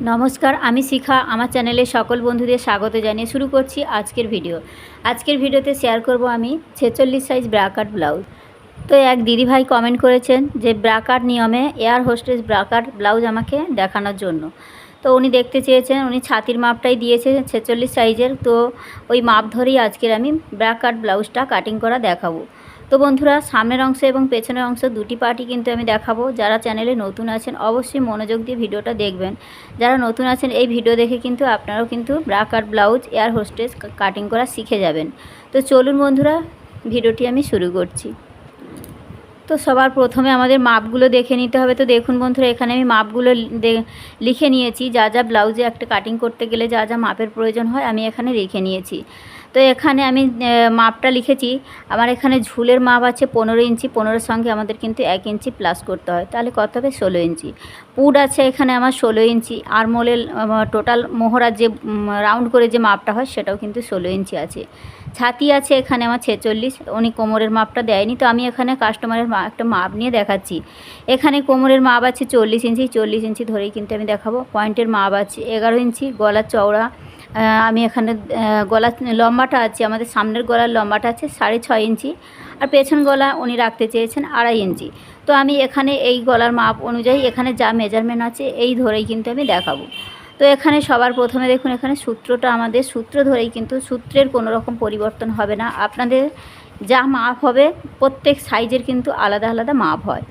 নমস্কার, আমি শিখা। আমার চ্যানেলে সকল বন্ধুদের স্বাগত জানিয়ে শুরু করছি আজকের ভিডিও। আজকের ভিডিওতে শেয়ার করব আমি ছেচল্লিশ সাইজ ব্রাকাট ব্লাউজ তো এক দিদিভাই কমেন্ট করেছেন যে ব্রাকাট নিয়মে এয়ার হোস্টেস ব্রাকাট ব্লাউজ আমাকে দেখানোর জন্য। তো উনি দেখতে চেয়েছেন, উনি ছাতির মাপটাই দিয়েছে ছেচল্লিশ সাইজের তো ওই মাপ ধরেই আজকের আমি ব্রাকাট ব্লাউজটা কাটিং করা দেখাবো। তো বন্ধুরা, সামনের অংশ এবং পেছনের অংশ দুটি পার্টই কিন্তু আমি দেখাবো। যারা চ্যানেলে নতুন আছেন, অবশ্যই মনোযোগ দিয়ে ভিডিওটা দেখবেন। যারা নতুন আছেন, এই ভিডিও দেখে কিন্তু আপনারাও কিন্তু bra cut blouse, air hostess cutting করা শিখে যাবেন। তো চলুন বন্ধুরা, ভিডিওটি আমি শুরু করছি। তো সবার প্রথমে আমাদের মাপগুলো দেখে নিতে হবে। তো দেখুন বন্ধুরা, এখানে আমি মাপগুলো লিখে নিয়েছি। যা যা ব্লাউজে একটা কাটিং করতে গেলে যা যা মাপের প্রয়োজন হয়, আমি এখানে লিখে নিয়েছি। তো এখানে আমি মাপটা লিখেছি। আমার এখানে ঝুলের মাপ আছে পনেরো ইঞ্চি, পনেরোর সঙ্গে আমাদের কিন্তু এক ইঞ্চি প্লাস করতে হয়। তাহলে কত হবে? ষোলো ইঞ্চি। পুড আছে এখানে আমার ষোলো ইঞ্চি। আর মোলের টোটাল মোহরার যে রাউন্ড করে যে মাপটা হয় সেটাও কিন্তু ষোলো ইঞ্চি আছে। ছাতি আছে এখানে আমার ছেচল্লিশ। উনি কোমরের মাপটা দেয়নি। তো আমি এখানে কাস্টমারের একটা মাপ নিয়ে দেখাচ্ছি। এখানে কোমরের মাপ আছে চল্লিশ ইঞ্চি। চল্লিশ ইঞ্চি ধরেই কিন্তু আমি দেখাবো। পয়েন্টের মাপ আছে এগারো ইঞ্চি। গলার চওড়া আমি এখানে গলা লম্বাটা আছে, আমাদের সামনের গলার লম্বাটা আছে সাড়ে ছয় ইঞ্চি আর পেছন গলা উনি রাখতে চেয়েছেন আড়াই ইঞ্চি। তো আমি এখানে এই গলার মাপ অনুযায়ী এখানে যা মেজারমেন্ট আছে এই ধরেই কিন্তু আমি দেখাবো। তো এখানে সবার প্রথমে দেখুন, এখানে সূত্রটা আমাদের সূত্র ধরেই কিন্তু সূত্রের কোনো রকম পরিবর্তন হবে না। আপনাদের যা মাপ হবে, প্রত্যেক সাইজের কিন্তু আলাদা আলাদা মাপ হয়।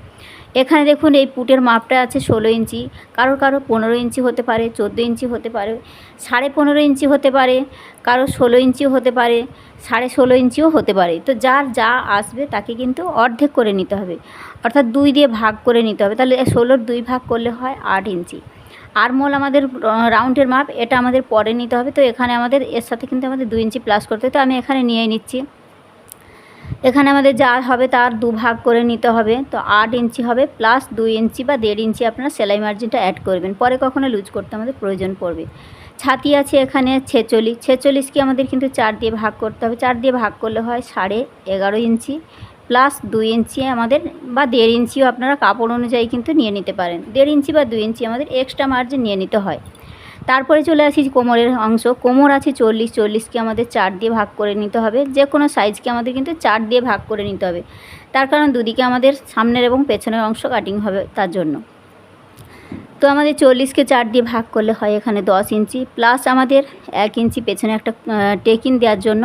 এখানে দেখুন এই পুটের মাপটা আছে ষোলো ইঞ্চি কারও কারও পনেরো ইঞ্চি হতে পারে, চোদ্দ ইঞ্চি হতে পারে, সাড়ে পনেরো ইঞ্চি হতে পারে কারও ষোলো ইঞ্চিও হতে পারে, সাড়ে ষোলো ইঞ্চিও হতে পারে। তো যার যা আসবে তাকে কিন্তু অর্ধেক করে নিতে হবে, অর্থাৎ দুই দিয়ে ভাগ করে নিতে হবে। তাহলে ষোলোর দুই ভাগ করলে হয় আট ইঞ্চি। আর মোল আমাদের রাউন্ডের মাপ, এটা আমাদের পরে নিতে হবে। তো এখানে আমাদের, এর সাথে কিন্তু আমাদের দুই ইঞ্চি প্লাস করতে তো আমি এখানে নিয়ে নিচ্ছি। এখানে আমাদের যা হবে তার দু ভাগ করে নিতে হবে, তো আট ইঞ্চি হবে প্লাস দুই ইঞ্চি বা দেড় ইঞ্চি আপনারা সেলাই মার্জিনটা অ্যাড করবেন, পরে কখনো লুজ করতে আমাদের প্রয়োজন পড়বে। ছাতি আছে এখানে ছেচল্লিশ ছেচল্লিশকে আমাদের কিন্তু চার দিয়ে ভাগ করতে হবে, চার দিয়ে ভাগ করলে হয় সাড়ে এগারো ইঞ্চি প্লাস দুই ইঞ্চি আমাদের বা দেড় ইঞ্চিও আপনারা কাপড় অনুযায়ী কিন্তু নিয়ে নিতে পারেন, দেড় ইঞ্চি বা দুই ইঞ্চি আমাদের এক্সট্রা মার্জিন নিয়ে নিতে হয়। তারপরে চলে আসি কোমরের অংশ। কোমর আছে চল্লিশ, চল্লিশকে আমাদের চার দিয়ে ভাগ করে নিতে হবে। যে কোনো সাইজকে আমাদের কিন্তু চার দিয়ে ভাগ করে নিতে হবে। তার কারণ দুদিকে আমাদের সামনের এবং পেছনের অংশ কাটিং হবে তার জন্য। তো আমাদের চল্লিশকে চার দিয়ে ভাগ করলে হয় এখানে দশ ইঞ্চি। প্লাস আমাদের এক ইঞ্চি পেছনে একটা টেকিন দেওয়ার জন্য।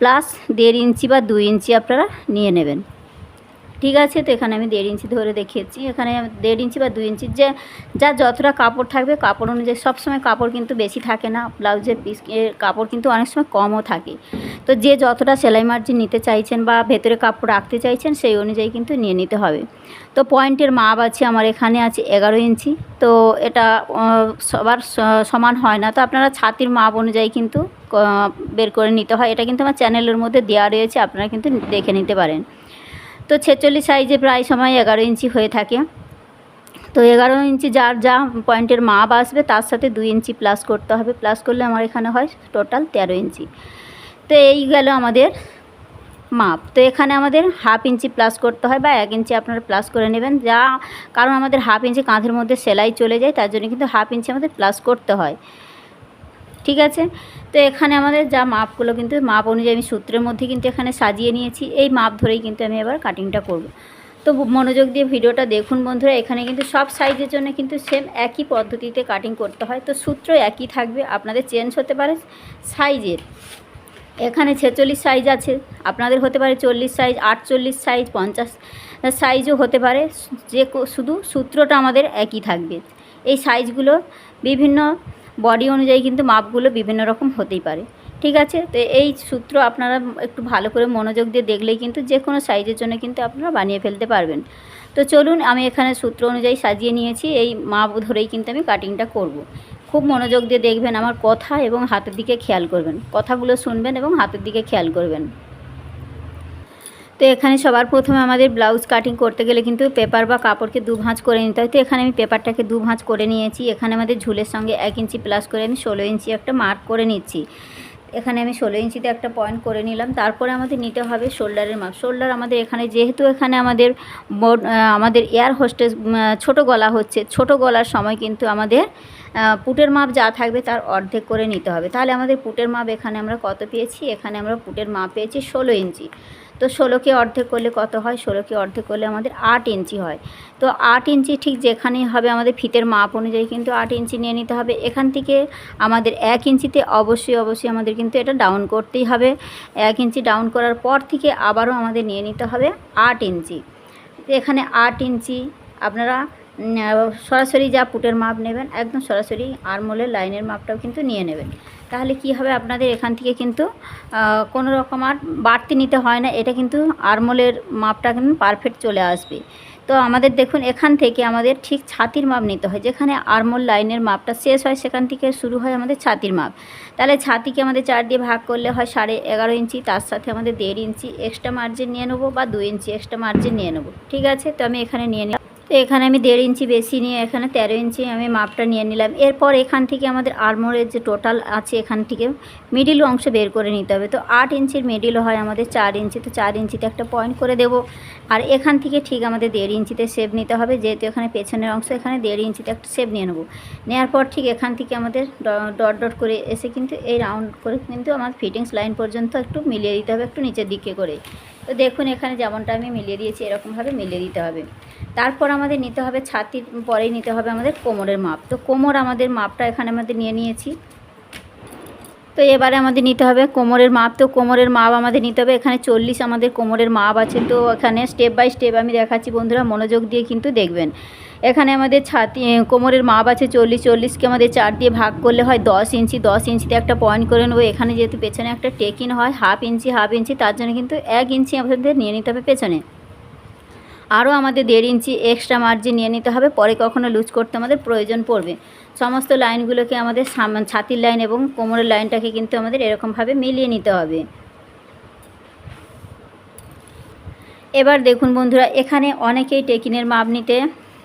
প্লাস দেড় ইঞ্চি বা দুই ইঞ্চি আপনারা নিয়ে নেবেন। ঠিক আছে, তো এখানে আমি দেড় ইঞ্চি ধরে দেখিয়েছি। এখানে দেড় ইঞ্চি বা দুই ইঞ্চি যে, যা যতটা কাপড় থাকবে, কাপড় অনুযায়ী সবসময় কাপড় কিন্তু বেশি থাকে না। ব্লাউজের পিস কাপড় কিন্তু অনেক সময় কমও থাকে। তো যে যতটা সেলাই মার্জিন নিতে চাইছেন বা ভেতরে কাপড় রাখতে চাইছেন, সেই অনুযায়ী কিন্তু নিয়ে নিতে হবে। তো পয়েন্টের মাপ আছে আমার এখানে আছে এগারো ইঞ্চি। তো এটা সবার সমান হয় না। তো আপনারা ছাতির মাপ অনুযায়ী কিন্তু বের করে নিতে হয়। এটা কিন্তু আমার চ্যানেলের মধ্যে দেওয়া রয়েছে, আপনারা কিন্তু দেখে নিতে পারেন। তো ছেচল্লিশ সাইজে প্রায় সময় এগারো ইঞ্চি হয়ে থাকে। তো এগারো ইঞ্চি যার যা পয়েন্টের মাপ আসবে, তার সাথে দুই ইঞ্চি প্লাস করতে হবে। প্লাস করলে আমার এখানে হয় টোটাল তেরো ইঞ্চি। তো এই গেল আমাদের মাপ। তো এখানে আমাদের হাফ ইঞ্চি প্লাস করতে হয় বা এক ইঞ্চি আপনারা প্লাস করে নেবেন। যা কারণ আমাদের হাফ ইঞ্চি কাঁধের মধ্যে সেলাই চলে যায়, তার জন্য কিন্তু হাফ ইঞ্চি আমাদের প্লাস করতে হয়। ঠিক আছে? তো এখানে আমাদের যা মাপগুলো কিন্তু, মাপ অনুযায়ী আমি সূত্রের মধ্যে কিন্তু এখানে সাজিয়ে নিয়েছি। এই মাপ ধরেই কিন্তু আমি এবার কাটিংটা করব। তো মনোযোগ দিয়ে ভিডিওটা দেখুন বন্ধুরা। এখানে কিন্তু সব সাইজের জন্য কিন্তু সেম একই পদ্ধতিতে কাটিং করতে হয়। তো সূত্র একই থাকবে, আপনাদের চেঞ্জ হতে পারে সাইজের এখানে ছেচল্লিশ সাইজ আছে, আপনাদের হতে পারে চল্লিশ সাইজ আটচল্লিশ সাইজ পঞ্চাশ সাইজও হতে পারে। যে শুধু সূত্রটা আমাদের একই থাকবে। এই সাইজগুলো বিভিন্ন বডি অনুযায়ী কিন্তু মাপগুলো বিভিন্ন রকম হতেই পারে। ঠিক আছে? তো এই সূত্র আপনারা একটু ভালো করে মনোযোগ দিয়ে দেখলেই কিন্তু যে কোনো সাইজের জন্য কিন্তু আপনারা বানিয়ে ফেলতে পারবেন। তো চলুন, আমি এখানে সূত্র অনুযায়ী সাজিয়ে নিয়েছি। এই মাপ ধরেই কিন্তু আমি কাটিংটা করব। খুব মনোযোগ দিয়ে দেখবেন আমার কথা এবং হাতের দিকে খেয়াল করবেন। কথাগুলো শুনবেন এবং হাতের দিকে খেয়াল করবেন। তো এখানে সবার প্রথমে আমাদের ব্লাউজ কাটিং করতে গেলে কিন্তু পেপার বা কাপড়কে দু ভাঁজ করে নিতে হয়। তো এখানে আমি পেপারটাকে দু ভাঁজ করে নিয়েছি। এখানে আমাদের ঝুলের সঙ্গে এক ইঞ্চি প্লাস করে আমি ষোলো ইঞ্চি একটা মার্ক করে নিচ্ছি। এখানে আমি ষোলো ইঞ্চিতে একটা পয়েন্ট করে নিলাম। তারপরে আমাদের নিতে হবে শোল্ডারের মাপ। শোল্ডার আমাদের এখানে, যেহেতু এখানে আমাদের আমাদের এয়ার হোস্টেস ছোট গলা হচ্ছে, ছোট গলার সময় কিন্তু আমাদের পুটের মাপ যা থাকবে তার অর্ধেক করে নিতে হবে। তাহলে আমাদের পুটের মাপ এখানে আমরা কত পেয়েছি? এখানে আমরা পুটের মাপ পেয়েছি ষোলো ইঞ্চি। তো ষোলোকে অর্ধেক করলে কত হয়? ষোলোকে অর্ধেক করলে আমাদের আট ইঞ্চি হয়। তো আট ইঞ্চি ঠিক যেখানেই হবে আমাদের ফিতের মাপ অনুযায়ী কিন্তু আট ইঞ্চি নিয়ে নিতে হবে। এখান থেকে আমাদের এক ইঞ্চিতে অবশ্যই অবশ্যই আমাদের কিন্তু এটা ডাউন করতেই হবে। এক ইঞ্চি ডাউন করার পর থেকে আবারও আমাদের নিয়ে নিতে হবে আট ইঞ্চি। এখানে আট ইঞ্চি আপনারা সরাসরি যা পুটের মাপ নেবেন, একদম সরাসরি আরমোলের লাইনের মাপটাও কিন্তু নিয়ে নেবেন। তাহলে কি হবে আপনাদের এখান থেকে কিন্তু কোনো রকম আর বাড়তি নিতে হয় না, এটা কিন্তু আরমোলের মাপটা কিন্তু পারফেক্ট চলে আসবে। তো আমাদের দেখুন, এখান থেকে আমাদের ঠিক ছাতির মাপ নিতে হয়, যেখানে আরমোল লাইনের মাপটা শেষ হয়, সেখান থেকে শুরু হয় আমাদের ছাতির মাপ। তাহলে ছাতিকে আমাদের চার দিয়ে ভাগ করলে হয় সাড়ে এগারো ইঞ্চি, তার সাথে আমাদের দেড় ইঞ্চি এক্সট্রা মার্জিন নিয়ে নেব বা দুই ইঞ্চি এক্সট্রা মার্জিন নিয়ে নেব। ঠিক আছে? তো আমি এখানে নিয়ে তো এখানে আমি দেড় ইঞ্চি বেশি নিয়ে এখানে তেরো ইঞ্চি আমি মাপটা নিয়ে নিলাম। এরপর এখান থেকে আমাদের আর্মোরের যে টোটাল আছে এখান থেকে মিডিল অংশ বের করে নিতে হবে। তো আট ইঞ্চির মিডিল হয় আমাদের চার ইঞ্চি, তো চার ইঞ্চিতে একটা পয়েন্ট করে দেব। আর এখান থেকে ঠিক আমাদের দেড় ইঞ্চিতে শেপ নিতে হবে। যেহেতু এখানে পেছনের অংশ, এখানে দেড় ইঞ্চিতে একটা শেপ নিয়ে নেব। নেওয়ার পর ঠিক এখান থেকে আমাদের ডট ডট করে এসে কিন্তু এই রাউন্ড করে কিন্তু আমার ফিটিংস লাইন পর্যন্ত একটু মিলিয়ে দিতে হবে, একটু নিচের দিকে করে। তো দেখুন, এখানে যেমনটা আমি মিলিয়ে দিয়েছি, এরকমভাবে মিলিয়ে দিতে হবে। তারপর আমাদের নিতে হবে ছাতির, পরেই নিতে হবে আমাদের কোমরের মাপ। তো কোমর আমাদের মাপটা এখানে আমাদের নিয়ে নিয়েছি। তো এবারে আমাদের নিতে হবে কোমরের মাপ। তো কোমরের মাপ আমাদের নিতে হবে। এখানে চল্লিশ আমাদের কোমরের মাপ আছে। তো এখানে স্টেপ বাই স্টেপ আমি দেখাচ্ছি বন্ধুরা। মনোযোগ দিয়ে কিন্তু দেখবেন। এখানে আমাদের ছাতি কোমরের মাপ আছে চল্লিশ। চল্লিশকে আমাদের চার দিয়ে ভাগ করলে হয় দশ ইঞ্চি। দশ ইঞ্চিতে একটা পয়েন্ট করে নেব। এখানে যেহেতু পেছনে একটা টেকিন হয় হাফ ইঞ্চি হাফ ইঞ্চি, তার জন্য কিন্তু এক ইঞ্চি আমাদের নিয়ে নিতে হবে পেছনে। আরও আমাদের দেড় ইঞ্চি এক্সট্রা মার্জিন নিয়ে নিতে হবে, পরে কখনো লুজ করতে আমাদের প্রয়োজন পড়বে। সমস্ত লাইনগুলোকে আমাদের ছাতির লাইন এবং কোমরের লাইনটাকে কিন্তু আমাদের এরকমভাবে মিলিয়ে নিতে হবে। এবার দেখুন বন্ধুরা, এখানে অনেকেই টেকিনের মাপ নিতে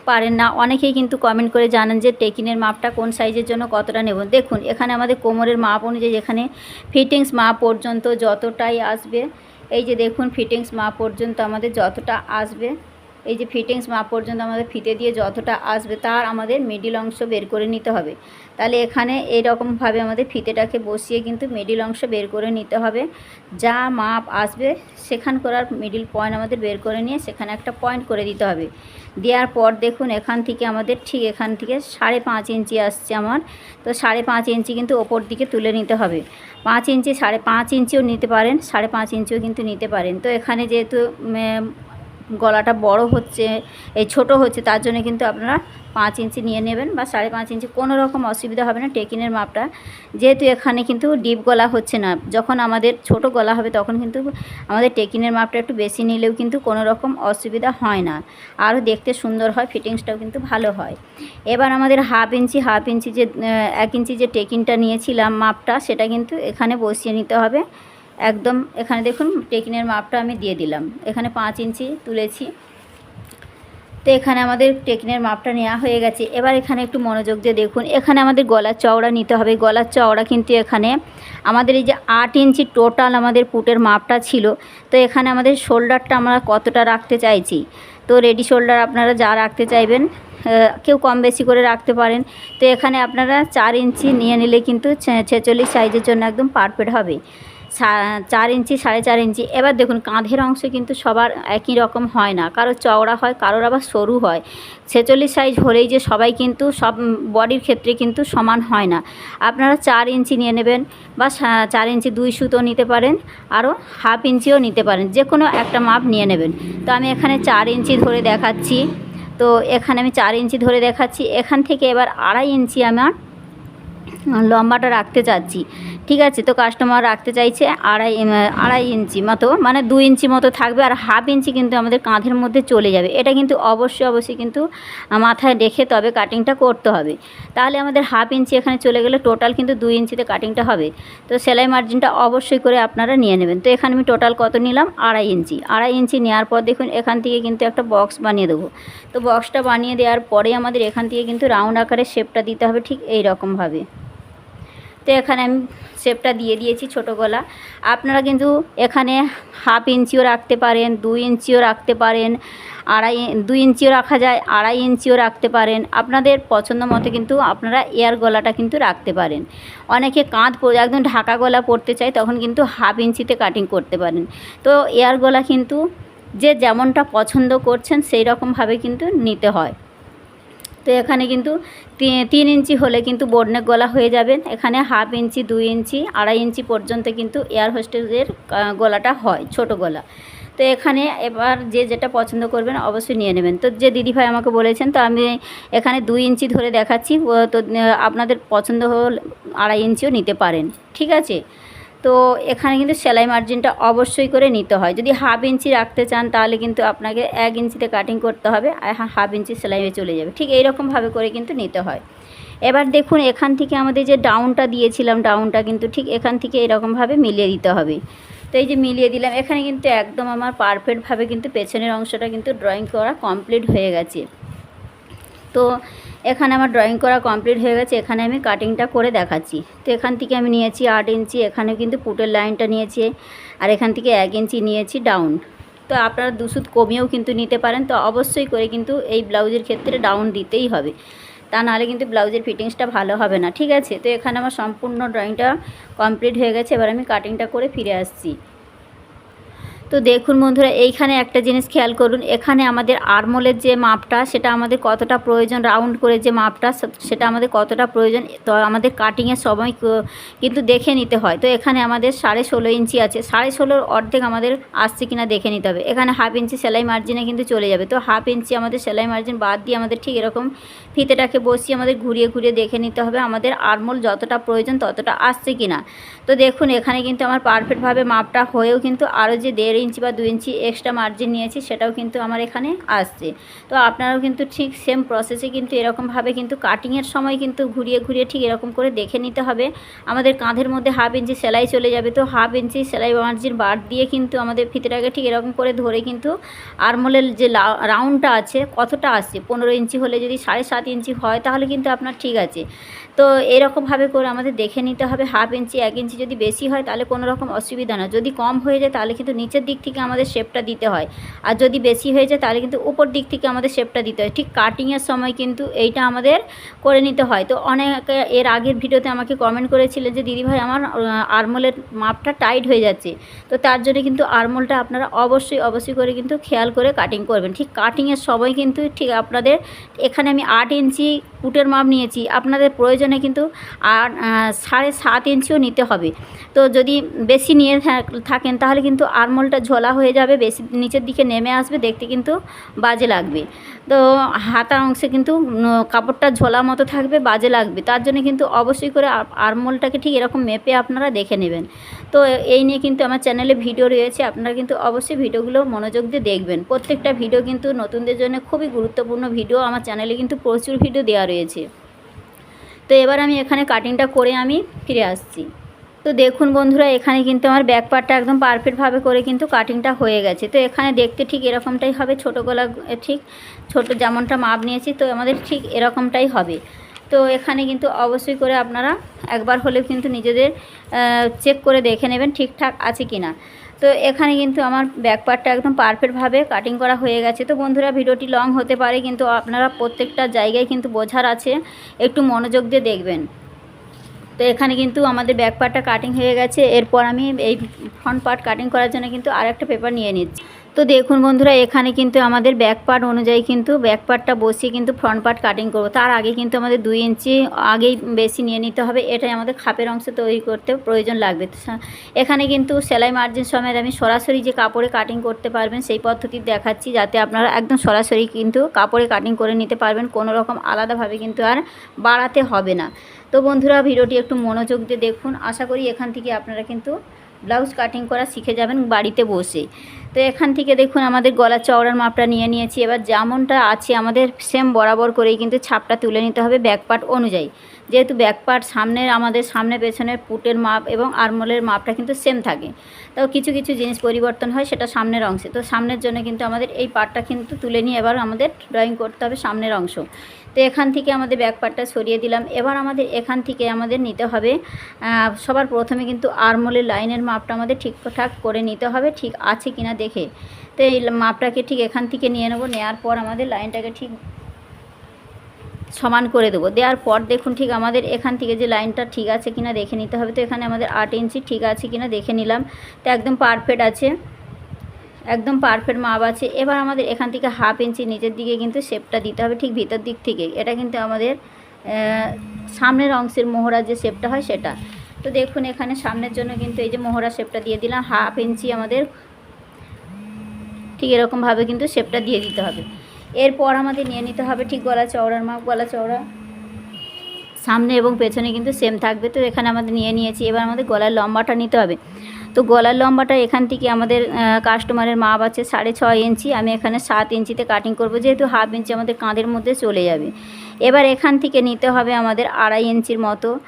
পারেন না, অনেকেই কিন্তু কমেন্ট করে জানান যে টেকিনের মাপটা কোন সাইজের জন্য কতটা নেব। দেখুন, এখানে আমাদের কোমরের মাপ অনুযায়ী এখানে ফিটিংস মাপ পর্যন্ত যতটাই আসবে, এই যে দেখুন ফিটিংস মাপ পর্যন্ত আমাদের যতটা আসবে এই যে ফিটিংস মাপ পর্যন্ত আমাদের ফিতে দিয়ে যতটা আসবে তার আমাদের মিডিল অংশ বের করে নিতে হবে। তাহলে এখানে এইরকমভাবে আমাদের ফিতেটাকে বসিয়ে কিন্তু মিডিল অংশ বের করে নিতে হবে। যা মাপ আসবে সেখান করার মিডিল পয়েন্ট আমাদের বের করে নিয়ে সেখানে একটা পয়েন্ট করে দিতে হবে। দেওয়ার পর দেখুন এখান থেকে আমাদের ঠিক এখান থেকে সাড়ে পাঁচ ইঞ্চি আসছে আমার। তো সাড়ে পাঁচ ইঞ্চি কিন্তু ওপর দিকে তুলে নিতে হবে। পাঁচ ইঞ্চি সাড়ে পাঁচ ইঞ্চিও নিতে পারেন, সাড়ে পাঁচ ইঞ্চিও কিন্তু নিতে পারেন। তো এখানে যেহেতু গলাটা বড় হচ্ছে, এই ছোট হচ্ছে, তার জন্য কিন্তু আপনারা পাঁচ ইঞ্চি নিয়ে নেবেন বা সাড়ে পাঁচ ইঞ্চি কোনো রকম অসুবিধা হবে না, টেকিনের মাপটা। যেহেতু এখানে কিন্তু ডিপ গলা হচ্ছে না, যখন আমাদের ছোট গলা হবে তখন কিন্তু আমাদের টেকিনের মাপটা একটু বেশি নিলেও কিন্তু কোনো রকম অসুবিধা হয় না। আরও দেখতে সুন্দর হয়, ফিটিংসটাও কিন্তু ভালো হয়। এবার আমাদের হাফ ইঞ্চি হাফ ইঞ্চি যে এক ইঞ্চি যে টেকিনটা নিয়েছিলাম মাপটা, সেটা কিন্তু এখানে বসিয়ে নিতে হবে। একদম এখানে দেখুন টেকিনের মাপটা আমি দিয়ে দিলাম। এখানে পাঁচ ইঞ্চি তুলেছি। তো এখানে আমাদের টেকিনের মাপটা নেওয়া হয়ে গেছে। এবার এখানে একটু মনোযোগ দিয়ে দেখুন। এখানে আমাদের গলার চওড়া নিতে হবে। গলার চওড়া কিন্তু এখানে আমাদের এই যে আট ইঞ্চি টোটাল আমাদের পুটের মাপটা ছিল। তো এখানে আমাদের শোল্ডারটা আমরা কতটা রাখতে চাইছি? তো রেডি শোল্ডার আপনারা যা রাখতে চাইবেন কেউ কম বেশি করে রাখতে পারেন। তো এখানে আপনারা চার ইঞ্চি নিয়ে নিলে কিন্তু ছেচল্লিশ সাইজের জন্য একদম পারফেক্ট হবে। চার ইঞ্চি, সাড়ে চার ইঞ্চি। এবার দেখুন, কাঁধের অংশ কিন্তু সবার একই রকম হয় না। কারোর চওড়া হয়, কারোর আবার সরু হয়। ছেচল্লিশ সাইজ হলেই যে সবাই কিন্তু সব বডির ক্ষেত্রে কিন্তু সমান হয় না। আপনারা চার ইঞ্চি নিয়ে নেবেন বা চার ইঞ্চি দুই সুতো নিতে পারেন আরও হাফ ইঞ্চিও নিতে পারেন। যে কোনো একটা মাপ নিয়ে নেবেন। তো আমি এখানে চার ইঞ্চি ধরে দেখাচ্ছি। তো এখানে আমি চার ইঞ্চি ধরে দেখাচ্ছি। এখান থেকে এবার আড়াই ইঞ্চি আমার লম্বাটা রাখতে চাচ্ছি। ঠিক আছে, তো কাস্টমার রাখতে চাইছে আড়াই আড়াই ইঞ্চি মতো মানে দু ইঞ্চি মতো থাকবে আর হাফ ইঞ্চি কিন্তু আমাদের কাঁধের মধ্যে চলে যাবে। এটা কিন্তু অবশ্যই অবশ্যই কিন্তু মাথায় রেখে তবে কাটিংটা করতে হবে। তাহলে আমাদের হাফ ইঞ্চি এখানে চলে গেলে টোটাল কিন্তু দুই ইঞ্চিতে কাটিংটা হবে। তো সেলাই মার্জিনটা অবশ্যই করে আপনারা নিয়ে নেবেন। তো এখানে আমি টোটাল কত নিলাম? আড়াই ইঞ্চি। আড়াই ইঞ্চি নেওয়ার পর দেখুন, এখান থেকে কিন্তু একটা বক্স বানিয়ে দেবো। তো বক্সটা বানিয়ে দেওয়ার পরে আমাদের এখান থেকে কিন্তু রাউন্ড আকারের শেপটা দিতে হবে ঠিক এই রকমভাবে তো এখানে আমি শেপটা দিয়ে দিয়েছি ছোটো গলা। আপনারা কিন্তু এখানে হাফ ইঞ্চিও রাখতে পারেন, দুই ইঞ্চিও রাখতে পারেন, আড়াই দুই ইঞ্চিও রাখা যায়, আড়াই ইঞ্চিও রাখতে পারেন। আপনাদের পছন্দ মতো কিন্তু আপনারা এয়ার গলাটা কিন্তু রাখতে পারেন। অনেকে কাঁধ একদম ঢাকা গলা পরতে চায়, তখন কিন্তু হাফ ইঞ্চিতে কাটিং করতে পারেন। তো এয়ার গলা কিন্তু যে যেমনটা পছন্দ করছেন, সেই রকমভাবে কিন্তু নিতে হয়। তো এখানে কিন্তু তিন ইঞ্চি হলে কিন্তু বোর্ডনেক গলা হয়ে যাবেন এখানে হাফ ইঞ্চি, দুই ইঞ্চি, আড়াই ইঞ্চি পর্যন্ত কিন্তু এয়ার হোস্টেসের গলাটা হয়, ছোট গলা। তো এখানে এবার যে যেটা পছন্দ করবেন অবশ্যই নিয়ে নেবেন। তো যে দিদিভাই আমাকে বলেছেন, তো আমি এখানে দুই ইঞ্চি ধরে দেখাচ্ছি তো আপনাদের পছন্দ হল আড়াই ইঞ্চিও নিতে পারেন, ঠিক আছে? তো এখানে কিন্তু সেলাই মার্জিনটা অবশ্যই করে নিতে হয়। যদি হাফ ইঞ্চি রাখতে চান, তাহলে কিন্তু আপনাকে এক ইঞ্চিতে কাটিং করতে হবে আর হাফ ইঞ্চি সেলাই হয়ে চলে যাবে। ঠিক এইরকমভাবে করে কিন্তু নিতে হয়। এবার দেখুন, এখান থেকে আমাদের যে ডাউনটা দিয়েছিলাম ডাউনটা কিন্তু ঠিক এখান থেকে এরকমভাবে মিলিয়ে দিতে হবে। তো এই যে মিলিয়ে দিলাম, এখানে কিন্তু একদম আমার পারফেক্টভাবে কিন্তু পেছনের অংশটা কিন্তু ড্রয়িং করা কমপ্লিট হয়ে গেছে। তো এখানে আমার ড্রয়িং করা কমপ্লিট হয়ে গেছে, এখানে আমি কাটিংটা করে দেখাচ্ছি। তো এখান থেকে আমি নিয়েছি আট ইঞ্চি, এখানে কিন্তু পুটের লাইনটা নিয়েছি, আর এখান থেকে এক ইঞ্চি নিয়েছি ডাউন তো আপনারা দুশুদ কমিয়েও কিন্তু নিতে পারেন, তো অবশ্যই করে কিন্তু এই ব্লাউজের ক্ষেত্রে ডাউন দিতেই হবে। তা নাহলে কিন্তু ব্লাউজের ফিটিংসটা ভালো হবে না, ঠিক আছে? তো এখানে আমার সম্পূর্ণ ড্রয়িংটা কমপ্লিট হয়ে গেছে, এবার আমি কাটিংটা করে ফিরে আসছি। তো দেখুন বন্ধুরা, এইখানে একটা জিনিস খেয়াল করুন, এখানে আমাদের আরমোলের যে মাপটা, সেটা আমাদের কতটা প্রয়োজন, রাউন্ড করে যে মাপটা, সেটা আমাদের কতটা প্রয়োজন, তো আমাদের কাটিংয়ের সময় কিন্তু দেখে নিতে হয়। তো এখানে আমাদের সাড়ে ষোলো ইঞ্চি আছে, সাড়ে ষোলোর অর্ধেক আমাদের আসছে কিনা দেখে নিতে হবে। এখানে হাফ ইঞ্চি সেলাই মার্জিনে কিন্তু চলে যাবে, তো হাফ ইঞ্চি আমাদের সেলাই মার্জিন বাদ দিয়ে আমাদের ঠিক এরকম ফিতেটাকে বসিয়ে আমাদের ঘুরিয়ে ঘুরিয়ে দেখে নিতে হবে, আমাদের আরমোল যতটা প্রয়োজন ততটা আসছে কিনা। তো দেখুন, এখানে কিন্তু আমার পারফেক্টভাবে মাপটা হয়েও কিন্তু আরও যে দেড় ইঞ্চি বা দু ইঞ্চি এক্সট্রা মার্জিন নিয়েছি, সেটাও কিন্তু আমার এখানে আসছে। তো আপনারাও কিন্তু ঠিক সেম প্রসেসে কিন্তু এরকমভাবে কিন্তু কাটিংয়ের সময় কিন্তু ঘুরিয়ে ঘুরিয়ে ঠিক এরকম করে দেখে নিতে হবে। আমাদের কাঁধের মধ্যে হাফ ইঞ্চি সেলাই চলে যাবে, তো হাফ ইঞ্চি সেলাই মার্জিন বাদ দিয়ে কিন্তু আমাদের ফিতেটাকে ঠিক এরকম করে ধরে কিন্তু আরমোলের যে রাউন্ডটা আছে, কতটা আসছে? পনেরো ইঞ্চি হলে যদি সাড়ে সাত ইঞ্চি হয়, তাহলে কিন্তু আপনার ঠিক আছে। তো এরকমভাবে করে আমাদের দেখে নিতে হবে। হাফ ইঞ্চি, এক ইঞ্চি যদি বেশি হয়, তাহলে কোনো রকম অসুবিধা না। যদি কম হয়ে যায়, তাহলে কিন্তু নিচের দিক থেকে আমাদের শেপটা দিতে হয়। আর যদি বেশি হয়ে যায়, তাহলে কিন্তু উপর দিক থেকে আমাদের শেপটা দিতে হয়। ঠিক কাটিংয়ের সময় কিন্তু এইটা আমাদের করে নিতে হয়। তো অনেকে এর আগের ভিডিওতে আমাকে কমেন্ট করেছিলেন যে দিদিভাই আমার আরমোলের মাপটা টাইট হয়ে যাচ্ছে। তো তার জন্য কিন্তু আরমোলটা আপনারা অবশ্যই অবশ্যই করে কিন্তু খেয়াল করে কাটিং করবেন। ঠিক কাটিংয়ের সময় কিন্তু ঠিক আপনাদের, এখানে আমি আট ইঞ্চি পুটের মাপ নিয়েছি। আপনাদের প্রয়োজনে কিন্তু আট আহ, সাড়ে সাত ইঞ্চিও নিতে হবে। তো যদি বেশি নিয়ে থাকেন তাহলে কিন্তু আরমোলটা ঝোলা হয়ে যাবে বেশি নিচের দিকে নেমে আসবে দেখতে কিন্তু বাজে লাগবে। তো হাতার অংশে কিন্তু কাপড়টা ঝোলা মতো থাকবে বাজে লাগবে। তার জন্য কিন্তু অবশ্যই করে আর- আরমোলটাকে ঠিক এরকম মেপে আপনারা দেখে নেবেন। তো এই নিয়ে কিন্তু আমার চ্যানেলে ভিডিও রয়েছে আপনারা কিন্তু অবশ্যই ভিডিওগুলো মনোযোগ দিয়ে দেখবেন। প্রত্যেকটা ভিডিও কিন্তু নতুনদের জন্য খুবই গুরুত্বপূর্ণ ভিডিও আমার চ্যানেলে কিন্তু প্রচুর ভিডিও দেওয়া রয়েছে। তো এবার আমি এখানে কাটিংটা করে আমি ফিরে আসছি। তো দেখুন বন্ধুরা, এখানে কিন্তু আমার ব্যাক পার্টটা একদম পারফেক্টভাবে করে কিন্তু কাটিংটা হয়ে গেছে। তো এখানে দেখতে ঠিক এরকমটাই হবে, ছোটো গলা ঠিক ছোট যেমনটা মাপ নিয়েছি, তো আমাদের ঠিক এরকমটাই হবে। তো এখানে কিন্তু অবশ্যই করে আপনারা একবার হলেও কিন্তু নিজেদের চেক করে দেখে নেবেন ঠিকঠাক আছে কি না তো এখানে কিন্তু আমার ব্যাকপারটা একদম পারফেক্টভাবে কাটিং করা হয়ে গেছে। তো বন্ধুরা, ভিডিওটি লং হতে পারে, কিন্তু আপনারা প্রত্যেকটা জায়গায় কিন্তু বোঝার আছে, একটু মনোযোগ দিয়ে দেখবেন। তো এখানে কিন্তু আমাদের ব্যাক পার্টটা কাটিং হয়ে গেছে। এরপর আমি এই ফ্রন্ট পার্ট কাটিং করার জন্য কিন্তু আরেকটা পেপার নিয়ে নিচ্ছি। তো দেখুন বন্ধুরা, এখানে কিন্তু আমাদের ব্যাক পার্ট অনুযায়ী কিন্তু ব্যাক পার্টটা বসিয়ে কিন্তু ফ্রন্ট পার্ট কাটিং করব। তার আগে কিন্তু আমাদের দুই ইঞ্চি আগেই বেশি নিয়ে নিতে হবে, এটাই আমাদের খাপের অংশ তৈরি করতে প্রয়োজন লাগবে। এখানে কিন্তু সেলাই মার্জিন সমেত আমি সরাসরি যে কাপড়ে কাটিং করতে পারবেন সেই পদ্ধতি দেখাচ্ছি, যাতে আপনারা একদম সরাসরি কিন্তু কাপড়ে কাটিং করে নিতে পারবেন, কোনো রকম আলাদাভাবে কিন্তু আর বাড়াতে হবে না। তো বন্ধুরা, ভিডিওটি একটু মনোযোগ দিয়ে দেখুন, আশা করি এখান থেকে আপনারা কিন্তু ব্লাউজ কাটিং করা শিখে যাবেন বাড়িতে বসে। তো এখান থেকে দেখুন আমাদের গলা চওড়ার মাপটা নিয়ে নিয়েছি। এবার যেমনটা আছে আমাদের সেম বরাবর করেই কিন্তু ছাপটা তুলে নিতে হবে ব্যাক পার্ট অনুযায়ী। যেহেতু ব্যাক পার্ট সামনের, আমাদের সামনে, পেছনের পুটের মাপ এবং আরমোলের মাপটা কিন্তু সেম থাকে। তাও কিছু কিছু জিনিস পরিবর্তন হয় সেটা সামনের অংশে। তো সামনের জন্য কিন্তু আমাদের এই পার্টটা কিন্তু তুলে নিয়ে এবার আমাদের ড্রয়িং করতে হবে সামনের অংশ। তো এখান থেকে আমাদের ব্যাকপার্টটা সরিয়ে দিলাম। এবার আমাদের এখান থেকে আমাদের নিতে হবে সবার প্রথমে কিন্তু আরমোলের লাইনের মাপটা আমাদের ঠিকঠাক করে নিতে হবে, ঠিক আছে কিনা দেখে। তো এই মাপটাকে ঠিক এখান থেকে নিয়ে নেব নেওয়ার পর আমাদের লাইনটাকে ঠিক সমান করে দেবো। দেওয়ার পর দেখুন ঠিক আমাদের এখান থেকে যে লাইনটা ঠিক আছে কিনা দেখে নিতে হবে। তো এখানে আমাদের আট ইঞ্চি ঠিক আছে কিনা দেখে নিলাম। তো একদম পারফেক্ট আছে। একদম পারফেক্ট মাপ আছে। এবার আমাদের এখান থেকে হাফ ইঞ্চি নিচের দিকে কিন্তু শেপটা দিতে হবে, ঠিক ভিতর দিক থেকে। এটা কিন্তু আমাদের সামনের অংশের মোহরা যে শেপটা হয় সেটা। তো দেখুন এখানে সামনের জন্য কিন্তু এই যে মোহরা শেপটা দিয়ে দিলাম হাফ ইঞ্চি আমাদের, ঠিক এরকমভাবে কিন্তু শেপটা দিয়ে দিতে হবে। এরপর আমাদের নিয়ে নিতে হবে ঠিক গলা চওড়ার মাপ গলা চওড়া। সামনে এবং পেছনে কিন্তু সেম থাকবে। তো এখানে আমাদের নিয়ে নিয়েছি। এবার আমাদের গলার লম্বাটা নিতে হবে। তো গলার লম্বাটা এখান থেকে আমাদের কাস্টমারের মাপ আছে সাড়ে ছয় ইঞ্চি। আমি এখানে সাত ইঞ্চিতে কাটিং করব, যেহেতু হাফ ইঞ্চি আমাদের কাঁধের মধ্যে চলে যাবে। এবার এখান থেকে নিতে হবে আমাদের আড়াই ইঞ্চির মতো।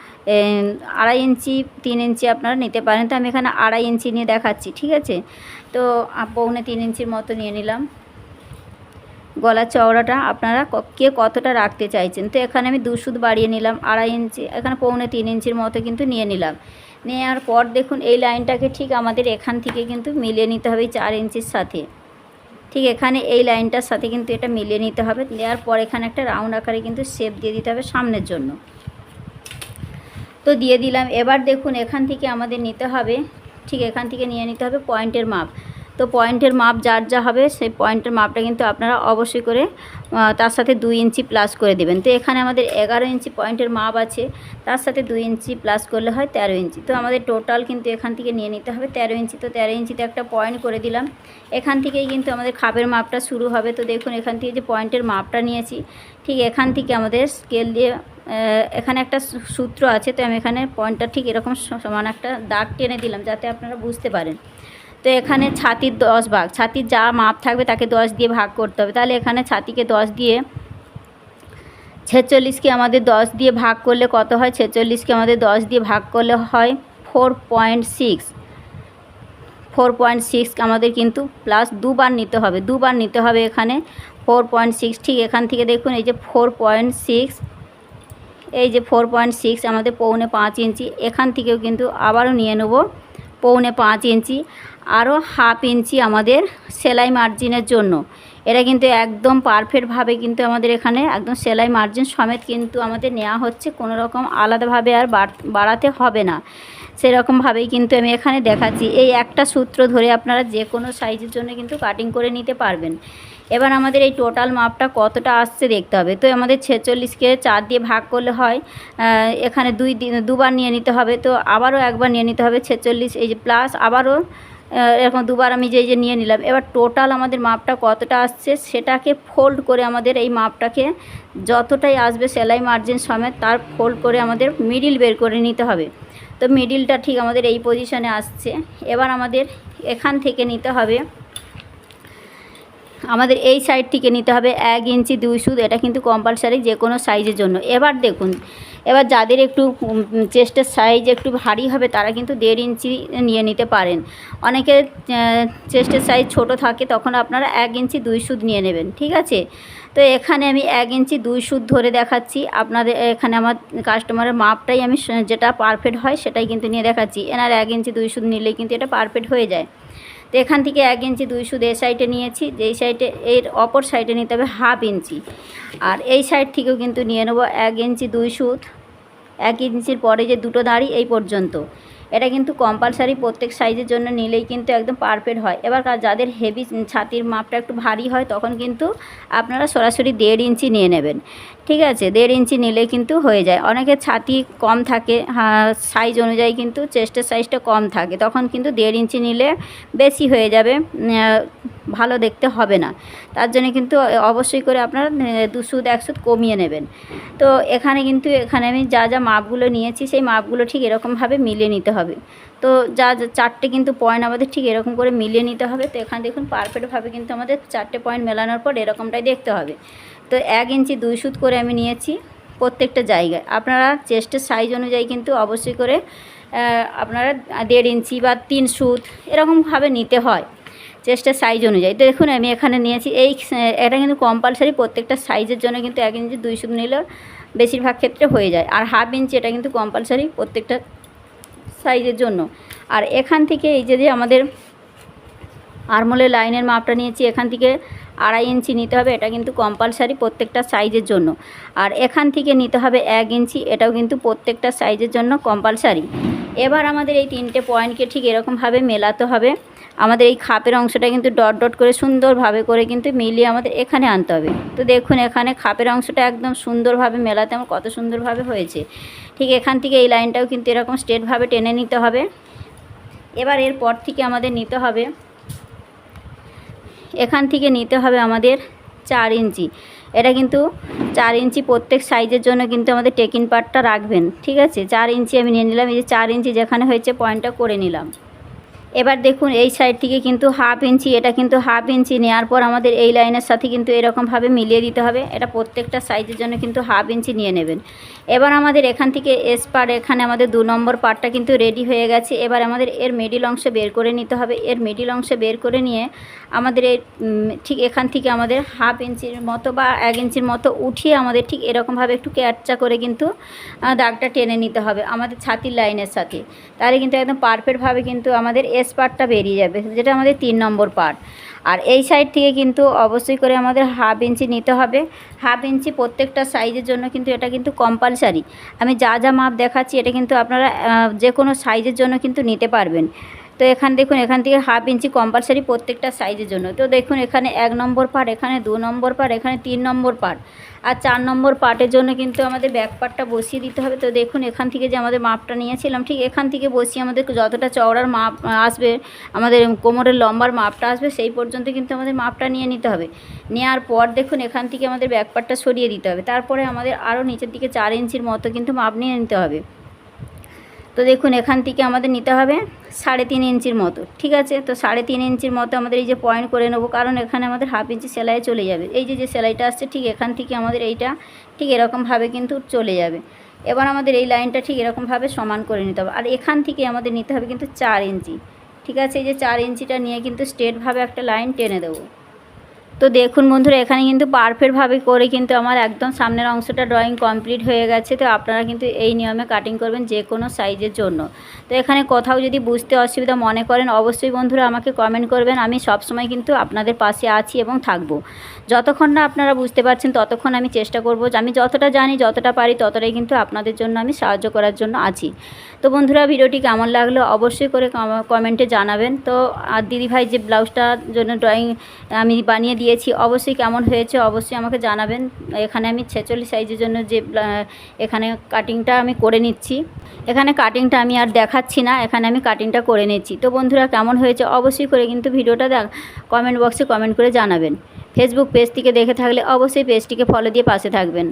আড়াই ইঞ্চি, তিন ইঞ্চি আপনারা নিতে পারেন। তো আমি এখানে আড়াই ইঞ্চি নিয়ে দেখাচ্ছি, ঠিক আছে? তো পৌনে তিন ইঞ্চির মতো নিয়ে নিলাম। গলার চওড়াটা আপনারা ক- কতটা রাখতে চাইছেন? তো এখানে আমি দু সুদ বাড়িয়ে নিলাম, আড়াই ইঞ্চি, এখানে পৌনে তিন ইঞ্চির মতো কিন্তু নিয়ে নিলাম। নেওয়ার পর দেখুন এই লাইনটাকে ঠিক আমাদের এখান থেকে কিন্তু মিলিয়ে নিতে হবে চার ইঞ্চির সাথে। ঠিক এখানে এই লাইনটার সাথে কিন্তু এটা মিলিয়ে নিতে হবে। নেওয়ার পর এখানে একটা রাউন্ড আকারে কিন্তু শেপ দিয়ে দিতে হবে সামনের জন্য। তো দিয়ে দিলাম। এবার দেখুন এখান থেকে আমাদের নিতে হবে, ঠিক এখান থেকে নিয়ে নিতে হবে পয়েন্টের মাপ। তো পয়েন্টের মাপ যার যা হবে, সেই পয়েন্টের মাপটা কিন্তু আপনারা অবশ্যই করে তার সাথে দুই ইঞ্চি প্লাস করে দেবেন। তো এখানে আমাদের এগারো ইঞ্চি পয়েন্টের মাপ আছে, তার সাথে দুই ইঞ্চি প্লাস করলে হয় তেরো ইঞ্চি। তো আমাদের টোটাল কিন্তু এখান থেকে নিয়ে নিতে হবে তেরো ইঞ্চি। তো তেরো ইঞ্চিতে একটা পয়েন্ট করে দিলাম। এখান থেকেই কিন্তু আমাদের খাপের মাপটা শুরু হবে। তো দেখুন এখান থেকে যে পয়েন্টের মাপটা নিয়েছি, ঠিক এখান থেকে আমাদের স্কেল দিয়ে এখানে একটা সূত্র আছে। তো আমি এখানে পয়েন্টটা ঠিক এরকম সমান একটা দাগ টেনে দিলাম, যাতে আপনারা বুঝতে পারেন। তো এখানে ছাতির দশ ভাগ, ছাতির যা মাপ থাকবে তাকে দশ দিয়ে ভাগ করতে হবে। তাহলে এখানে ছাতিকে দশ দিয়ে ছেচল্লিশকে আমাদের দশ দিয়ে ভাগ করলে কত হয়? ছেচল্লিশকে আমাদের দশ দিয়ে ভাগ করলে হয় four point six four point six আমাদের কিন্তু প্লাস দুবার নিতে হবে, দুবার নিতে হবে এখানে ফোর পয়েন্ট সিক্স ঠিক এখান থেকে দেখুন এই যে ফোর পয়েন্ট সিক্স এই যে ফোর পয়েন্ট সিক্স আমাদের পৌনে পাঁচ ইঞ্চি। এখান থেকেও কিন্তু আবারও নিয়ে নেব, পৌনে পাঁচ ইঞ্চি। আরও হাফ ইঞ্চি আমাদের সেলাই মার্জিনের জন্য। এটা কিন্তু একদম পারফেক্টভাবে কিন্তু আমাদের এখানে একদম সেলাই মার্জিন সমেত কিন্তু আমাদের নেওয়া হচ্ছে। কোনো রকম আলাদাভাবে আর বাড়- বাড়াতে হবে না। সেরকমভাবেই কিন্তু আমি এখানে দেখাচ্ছি। এই একটা সূত্র ধরে আপনারা যে কোনো সাইজের জন্য কিন্তু কাটিং করে নিতে পারবেন। এবার আমাদের এই টোটাল মাপটা কতটা আসছে দেখতে হবে। তো আমাদের ছেচল্লিশকে চার দিয়ে ভাগ করলে হয় এখানে দুই দুবার নিয়ে নিতে হবে। তো আবারও একবার নিয়ে নিতে হবে ছেচল্লিশ, এই যে প্লাস আবারও এরকম দুবার আমি যে যে নিয়ে নিলাম। এবার টোটাল আমাদের মাপটা কতটা আসছে সেটাকে ফোল্ড করে আমাদের এই মাপটাকে যতটাই আসবে সেলাই মার্জিন সমেত তার ফোল্ড করে আমাদের মিডিল বের করে নিতে হবে। তো মিডিলটা ঠিক আমাদের এই পজিশনে আসছে। এবার আমাদের এখান থেকে নিতে হবে আমাদের এই সাইড থেকে নিতে হবে এক ইঞ্চি, দুই সুদ এটা কিন্তু কম্পালসারি যে কোনো সাইজের জন্য। এবার দেখুন, এবার যাদের একটু চেস্টের সাইজ একটু ভারী হবে, তারা কিন্তু দেড় ইঞ্চি নিয়ে নিতে পারেন। অনেকে চেস্টের সাইজ ছোট থাকে, তখন আপনারা এক ইঞ্চি, দুই সুদ নিয়ে নেবেন, ঠিক আছে? তো এখানে আমি এক ইঞ্চি, দুই সুদ ধরে দেখাচ্ছি। আপনাদের, এখানে আমার কাস্টমারের মাপটাই আমি, যেটা পারফেক্ট হয়, সেটাই কিন্তু নিয়ে দেখাচ্ছি। এনার এক ইঞ্চি, দুই সুদ নিলেই কিন্তু এটা পারফেক্ট হয়ে যায়। তো এখান থেকে এক ইঞ্চি দুই সুদ এই সাইডে নিয়েছি যেই সাইডে এর অপর সাইডে নিতে হবে হাফ ইঞ্চি। আর এই সাইড থেকেও কিন্তু নিয়ে নেব এক ইঞ্চি দুই সুদ, এক ইঞ্চির পরে যে দুটো দাঁড়ি এই পর্যন্ত। এটা কিন্তু কম্পালসারি প্রত্যেক সাইজের জন্য নিলেই কিন্তু একদম পারফেক্ট হয়। এবার যাদের হেভি ছাতির মাপটা একটু ভারী হয়, তখন কিন্তু আপনারা সরাসরি দেড় ইঞ্চি নিয়ে নেবেন। ঠিক আছে? দেড় ইঞ্চি নিলে কিন্তু হয়ে যায়। অনেকে ছাতি কম থাকে সাইজ অনুযায়ী কিন্তু চেস্টের সাইজটা কম থাকে। তখন কিন্তু দেড় ইঞ্চি নিলে বেশি হয়ে যাবে। ভালো দেখতে হবে না। তার জন্য কিন্তু অবশ্যই করে আপনারা আহ, দু সুদ এক সুদ কমিয়ে নেবেন। তো এখানে কিন্তু এখানে আমি যা যা মাপগুলো নিয়েছি সেই মাপগুলো ঠিক এরকমভাবে মিলিয়ে নিতে হবে। তো যা চারটে কিন্তু পয়েন্ট আমাদের ঠিক এরকম করে মিলিয়ে নিতে হবে। তো এখানে দেখুন পারফেক্টভাবে কিন্তু আমাদের চারটে পয়েন্ট মেলানোর পর এরকমটাই দেখতে হবে। তো এক ইঞ্চি দুই সুত করে আমি নিয়েছি প্রত্যেকটা জায়গায়। আপনারা চেস্টের সাইজ অনুযায়ী কিন্তু অবশ্যই করে আপনারা দেড় ইঞ্চি বা তিন সুত এরকমভাবে নিতে হয়। চেস্টের সাইজ অনুযায়ী। দেখুন, আমি এখানে নিয়েছি, এই, এটা কিন্তু কম্পালসারি প্রত্যেকটা সাইজের জন্য কিন্তু এক ইঞ্চি দুই সুত নিলে বেশিরভাগ ক্ষেত্রে হয়ে যায়। আর হাফ ইঞ্চি এটা কিন্তু কম্পালসারি প্রত্যেকটা সাইজের জন্য। আর এখান থেকে এই যে আমাদের আরমোলের লাইনের মাপটা নিয়েছি, এখান থেকে আড়াই ইঞ্চি নিতে হবে, এটা কিন্তু কম্পালসারি প্রত্যেকটা সাইজের জন্য। আর এখান থেকে নিতে হবে এক ইঞ্চি, এটাও কিন্তু প্রত্যেকটা সাইজের জন্য কম্পালসারি এবার আমাদের এই তিনটে পয়েন্টকে ঠিক এরকমভাবে মেলাতে হবে। আমাদের এই খাপের অংশটা কিন্তু ডট ডট করে সুন্দরভাবে করে কিন্তু মিলিয়ে আমাদের এখানে আনতে হবে। তো দেখুন এখানে খাপের অংশটা একদম সুন্দরভাবে মেলাতে আমার কত সুন্দরভাবে হয়েছে। ঠিক এখান থেকে এই লাইনটাও কিন্তু এরকম স্ট্রেটভাবে টেনে নিতে হবে। এবার এরপর থেকে আমাদের নিতে হবে। এখান থেকে নিতে হবে আমাদের চার ইঞ্চি। এটা কিন্তু চার ইঞ্চি প্রত্যেক সাইজের জন্য কিন্তু আমাদের টেকিন পার্টটা রাখবেন। ঠিক আছে? চার ইঞ্চি আমি নিয়ে নিলাম। এই যে চার ইঞ্চি যেখানে হয়েছে পয়েন্টটা করে নিলাম। এবার দেখুন এই সাইড থেকে কিন্তু হাফ ইঞ্চি এটা কিন্তু হাফ ইঞ্চি নেওয়ার পর আমাদের এই লাইনের সাথে কিন্তু এরকমভাবে মিলিয়ে দিতে হবে। এটা প্রত্যেকটা সাইজের জন্য কিন্তু হাফ ইঞ্চি নিয়ে নেবেন। এবার আমাদের এখান থেকে এস পার এখানে আমাদের দু নম্বর পার্টটা কিন্তু রেডি হয়ে গেছে। এবার আমাদের এর মিডিল অংশে বের করে নিতে হবে। এর মিডিল অংশে বের করে নিয়ে আমাদের ঠিক এখান থেকে আমাদের হাফ ইঞ্চির মতো বা এক ইঞ্চির মতো উঠিয়ে আমাদের ঠিক এরকমভাবে একটু ক্যাটচা করে কিন্তু দাগটা টেনে নিতে হবে আমাদের ছাতির লাইনের সাথে। তাহলে কিন্তু একদম পারফেক্টভাবে কিন্তু আমাদের এস পার্টটা বেরিয়ে যাবে, যেটা আমাদের তিন নম্বর পার্ট আর এই সাইড থেকে কিন্তু অবশ্যই করে আমাদের হাফ ইঞ্চি নিতে হবে। হাফ ইঞ্চি প্রত্যেকটা সাইজের জন্য কিন্তু এটা কিন্তু কম্পালসারি আমি যা যা মাপ দেখাচ্ছি, এটা কিন্তু আপনারা যে কোনো সাইজের জন্য কিন্তু নিতে পারবেন। তো এখান, দেখুন, এখান থেকে হাফ ইঞ্চি কম্পালসারি প্রত্যেকটা সাইজের জন্য। তো দেখুন, এখানে এক নম্বর পার এখানে দু নম্বর পার এখানে তিন নম্বর পার্ট আর চার নম্বর পার্টের জন্য কিন্তু আমাদের ব্যাক পার্টটা বসিয়ে দিতে হবে। তো দেখুন, এখান থেকে যে আমাদের মাপটা নিয়েছিলাম, ঠিক এখান থেকে বসিয়ে আমাদের যতটা চওড়ার মাপ আসবে, আমাদের কোমরের লম্বার মাপটা আসবে, সেই পর্যন্ত কিন্তু আমাদের মাপটা নিয়ে নিতে হবে। নেওয়ার পর দেখুন, এখান থেকে আমাদের ব্যাক পার্টটা সরিয়ে দিতে হবে। তারপরে আমাদের আরও নিচের দিকে চার ইঞ্চির মতো কিন্তু মাপ নিয়ে নিতে হবে। তো দেখুন, এখান থেকে আমাদের নিতে হবে সাড়ে তিন ইঞ্চির মতো, ঠিক আছে? তো সাড়ে তিন ইঞ্চির মতো আমাদের এই যে পয়েন্ট করে নেব, কারণ এখানে আমাদের হাফ ইঞ্চি সেলাই চলে যাবে। এই যে যে সেলাইটা আসছে, ঠিক এখান থেকে আমাদের এইটা ঠিক এরকমভাবে কিন্তু চলে যাবে। এবার আমাদের এই লাইনটা ঠিক এরকমভাবে সমান করে নিতে হবে। আর এখান থেকে আমাদের নিতে হবে কিন্তু চার ইঞ্চি, ঠিক আছে? এই যে চার ইঞ্চিটা নিয়ে কিন্তু স্ট্রেটভাবে একটা লাইন টেনে দেবো। তো দেখুন বন্ধুরা, এখানে কিন্তু পারফেক্টভাবে করে কিন্তু আমার একদম সামনের অংশটা ড্রয়িং কমপ্লিট হয়ে গেছে। তো আপনারা কিন্তু এই নিয়মে কাটিং করবেন যে কোনো সাইজের জন্য। তো এখানে কোথাও যদি বুঝতে অসুবিধা মনে করেন, অবশ্যই বন্ধুরা আমাকে কমেন্ট করবেন। আমি সবসময় কিন্তু আপনাদের পাশে আছি এবং থাকব। যতক্ষণ না আপনারা বুঝতে পারছেন, ততক্ষণ আমি চেষ্টা করব যে আমি যতটা জানি, যতটা পারি, ততটাই কিন্তু আপনাদের জন্য আমি সাহায্য করার জন্য আছি। তো বন্ধুরা, ভিডিওটি কেমন লাগল অবশ্যই করে কমেন্টে জানাবেন। তো আর দিদিভাই যে ব্লাউজটার জন্য ড্রয়িং আমি বানিয়ে দিয়েছি, অবশ্যই কেমন হয়েছে অবশ্যই আমাকে জানাবেন। এখানে আমি ছেচল্লিশ সাইজের জন্য যে এখানে কাটিংটা আমি করে নিচ্ছি। এখানে কাটিংটা আমি আর দেখাচ্ছি না, এখানে আমি কাটিংটা করে নিচ্ছি। তো বন্ধুরা, কেমন হয়েছে অবশ্যই করে কিন্তু ভিডিওটা দেখ কমেন্ট বক্সে কমেন্ট করে জানাবেন। ফেসবুক পেজ থেকে দেখে থাকলে অবশ্যই পেজটিকে ফলো দিয়ে পাশে থাকবেন।